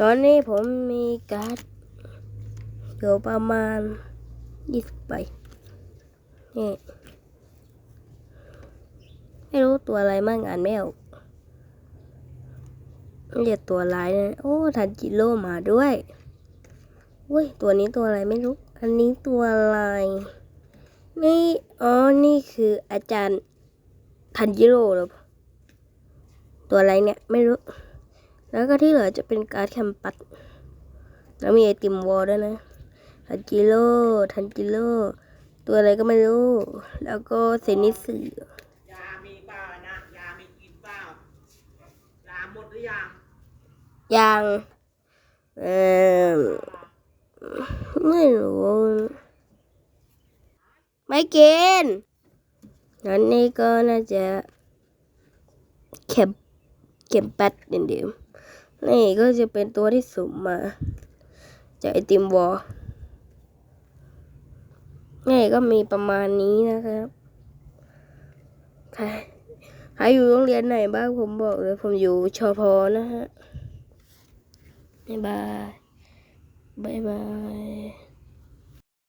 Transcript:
ตอนนี้ผมมีการ์ดอยู่ประมาณยี่สิบใบนี่ไม่รู้ตัวอะไรมั่งอ่านไม่ออกเรียกตัวลายนะโอ้ทันจิโร่มาด้วยอุ้ยตัวนี้ตัวอะไรไม่รู้ อันนี้ตัวอะไร นี่ อ๋อ นี่คืออาจารย์ทันจิโร่หรอตัวอะไรเนี่ย ไม่รู้ แล้วก็ที่เหลือจะเป็นการ์ดแคมปัสแล้วมีไอติมวอลด้วยนะทันจิโร่ทันจิโร่ตัวอะไรก็ไม่รู้ แล้วก็เซนิสึยามีเปล่านะยามีกินเปล่ายาหมดหรือยังยังเออไม่รู้ ไม่กินงั้นนี่ก็น่าจะเข็ม เข็มแป๊ดเดิมเดิมนี่ก็จะเป็นตัวที่สุ่มมา จากไอติมวอลนี่ก็มีประมาณนี้นะครับใครใครอยู่โรงเรียนไหนบ้างผมบอกเลย ผมอยู่ชอพอนะฮะบ๊ายบายบ๊ายบาย